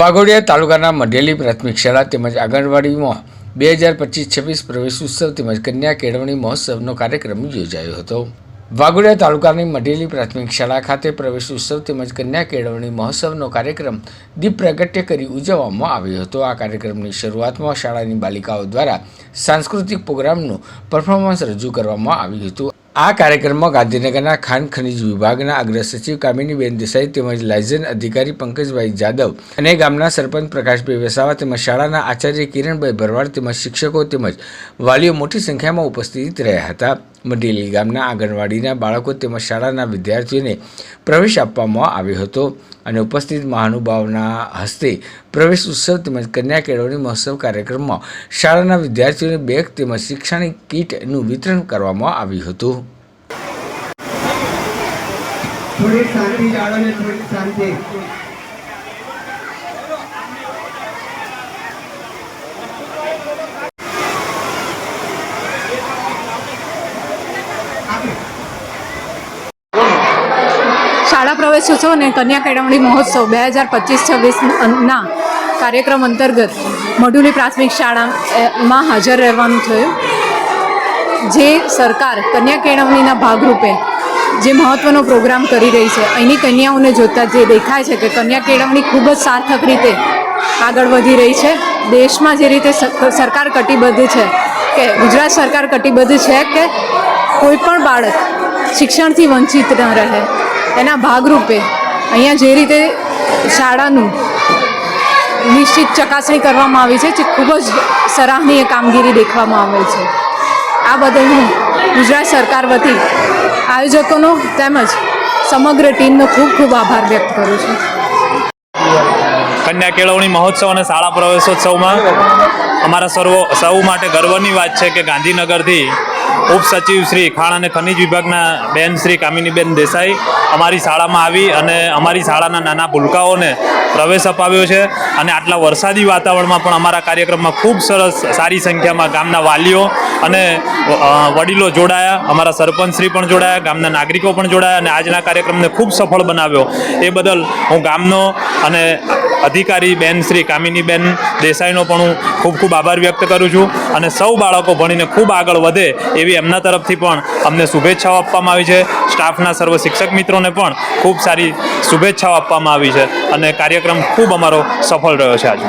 વાઘોડિયા તાલુકાના મઢેલી પ્રાથમિક શાળા તેમજ આંગણવાડીમાં બે હજાર પચીસ છવ્વીસ પ્રવેશ ઉત્સવ તેમજ કન્યા કેળવણી મહોત્સવનો કાર્યક્રમ યોજાયો હતો. વાઘોડિયા તાલુકાની મઢેલી પ્રાથમિક શાળા ખાતે પ્રવેશ ઉત્સવ તેમજ કન્યા કેળવણી મહોત્સવનો કાર્યક્રમ દીપ પ્રાગટ્ય કરી ઉજવવામાં આવ્યો હતો. આ કાર્યક્રમની શરૂઆતમાં શાળાની બાલિકાઓ દ્વારા સાંસ્કૃતિક પ્રોગ્રામનું પરફોર્મન્સ રજૂ કરવામાં આવ્યું હતું. આ કાર્યક્રમમાં ગાંધીનગરના ખાન ખનિજ વિભાગના અગ્ર સચિવ કામિનીબેન દેસાઈ તેમજ લાયઝન અધિકારી પંકજભાઈ જાદવ અને ગામના સરપંચ પ્રકાશભાઈ વસાવા તેમજ શાળાના આચાર્ય કિરણભાઈ ભરવાડ તેમજ શિક્ષકો તેમજ વાલીઓ મોટી સંખ્યામાં ઉપસ્થિત રહ્યા હતા. મઢેલી ગામના આંગણવાડીના બાળકો તેમજ શાળાના વિદ્યાર્થીઓને પ્રવેશ આપવામાં આવ્યો હતો અને ઉપસ્થિત મહાનુભાવના હસ્તે પ્રવેશ ઉત્સવ તેમજ કન્યા કેળવણી મહોત્સવ કાર્યક્રમમાં શાળાના વિદ્યાર્થીઓને બેગ તેમજ શૈક્ષણિક કીટનું વિતરણ કરવામાં આવ્યું હતું. થોડી શાંતિ જાળવો ને થોડી શાંતિ. શાળા પ્રવેશોત્સવ અને કન્યા કેળવણી મહોત્સવ બે હજાર પચીસ, છવ્વીસના કાર્યક્રમ અંતર્ગત મઢુલી પ્રાથમિક શાળામાં હાજર રહેવાનું થયું. જે સરકાર કન્યા કેળવણીના ભાગરૂપે જે મહત્ત્વનો પ્રોગ્રામ કરી રહી છે, અહીંની કન્યાઓને જોતાં જે દેખાય છે કે કન્યા કેળવણી ખૂબ જ સાર્થક રીતે આગળ વધી રહી છે. દેશમાં જે રીતે સરકાર કટિબદ્ધ છે કે ગુજરાત સરકાર કટિબદ્ધ છે કે કોઈ પણ બાળક શિક્ષણથી વંચિત ન રહે એના ભાગરૂપે અહીંયા જે રીતે શાળાનું નિશ્ચિત ચકાસણી કરવામાં આવી છે, જે ખૂબ જ સરાહનીય કામગીરી દેખવામાં આવે છે. આ બદલ હું ગુજરાત સરકાર વતી આયોજકોનો તેમજ સમગ્ર ટીમનો ખૂબ ખૂબ આભાર વ્યક્ત કરું છું. કન્યા કેળવણી મહોત્સવ અને શાળા પ્રવેશોત્સવમાં અમારા સર્વ સૌ માટે ગર્વની વાત છે કે ગાંધીનગરથી ઉપસચિવ શ્રી ખાણ અને ખનિજ વિભાગના બેન શ્રી કામિનીબેન દેસાઈ અમારી શાળામાં આવી અને અમારી શાળાના નાના ભૂલકાઓને પ્રવેશ અપાવ્યો છે અને આટલા વરસાદી વાતાવરણમાં પણ અમારા કાર્યક્રમમાં ખૂબ સરસ સારી સંખ્યામાં ગામના વાલીઓ અને વડીલો જોડાયા, અમારા સરપંચશ્રી પણ જોડાયા, ગામના નાગરિકો પણ જોડાયા અને આજના કાર્યક્રમને ખૂબ સફળ બનાવ્યો. એ બદલ હું ગામનો અને અધિકારી બેન શ્રી કામિનીબેન દેસાઈનો પણ હું ખૂબ ખૂબ આભાર વ્યક્ત કરું છું અને સૌ બાળકો ભણીને ખૂબ આગળ વધે એવી એમના તરફથી પણ અમને શુભેચ્છાઓ આપવામાં આવી છે. સ્ટાફના સર્વ શિક્ષક મિત્રોને પણ ખૂબ સારી શુભેચ્છાઓ આપવામાં આવી છે અને કાર્યક્રમ ખૂબ અમારો સફળ રહ્યો છે આજે